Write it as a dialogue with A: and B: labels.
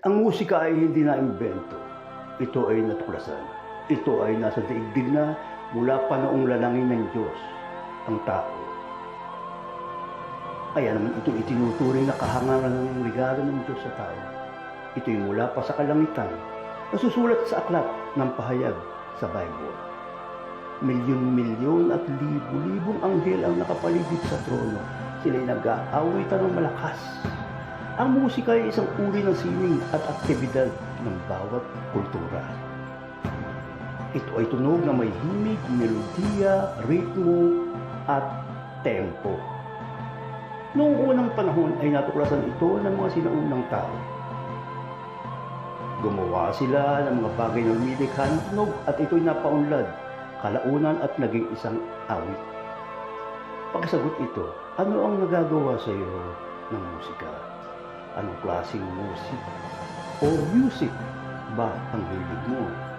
A: Ang musika ay hindi na imbento. Ito ay natuklasan. Ito ay nasa daigdig na mula pa noong lalangin ng Diyos, ang tao. Kaya naman ito itinuturing na kahangaran ng regalo ng Diyos sa tao. Ito'y mula pa sa kalangitan, nasusulat sa aklat ng pahayag sa Bible. Milyon-milyon at libu-libong anghel ang nakapaligid sa trono. Sila'y nag-aawitan ng malakas. Ang musika ay isang uri ng sining at aktibidad ng bawat kultura. Ito ay tunog na may himig, melodiya, ritmo, at tempo. Noong unang panahon ay natuklasan ito ng mga sinaunang tao. Gumawa sila ng mga bagay na lumilikha ng tunog at ito'y napaunlad, kalaunan at naging isang awit. Pagsagot ito, ano ang nagagawa sa iyo ng musika? Anong klaseng musik o music ba ang hilig mo?